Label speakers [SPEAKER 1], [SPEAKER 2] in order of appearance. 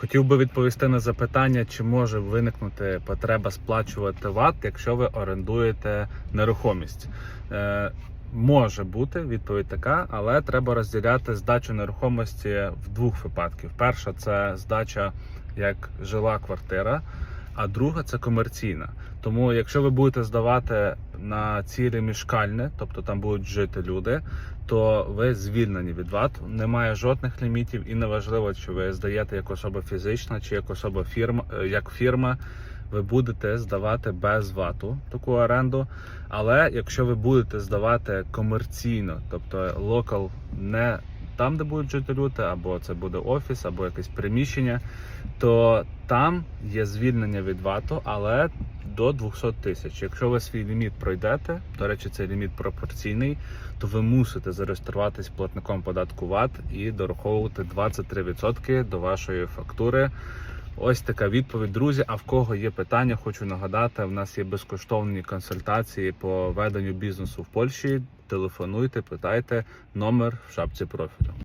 [SPEAKER 1] Хотів би відповісти на запитання, чи може виникнути потреба сплачувати ВАТ, якщо ви орендуєте нерухомість. Е, може бути відповідь така, але треба розділяти здачу нерухомості в двох випадків: Перша це здача як жила квартира, а друга це комерційна. Тому, якщо ви будете здавати на цілі мішкальне, тобто там будуть жити люди, то ви звільнені від ВАТ. Немає жодних лімітів, і неважливо, чи ви здаєте як особа фізична, чи як особа фірма, е, як фірма. Ви будете здавати без ВАТу таку оренду. Але якщо ви будете здавати комерційно, тобто локал не там, де будуть жити люди, або це буде офіс, або якесь приміщення, то там є звільнення від ВАТу, але до 200 тисяч. Якщо ви свій ліміт пройдете, до речі, цей ліміт пропорційний, то ви мусите зареєструватись платником податку ВАТ і дораховувати 23% до вашої фактури. Ось така відповідь, друзі. А в кого є питання, хочу нагадати, в нас є безкоштовні консультації по веденню бізнесу в Польщі. Телефонуйте, питайте номер в шапці профілю.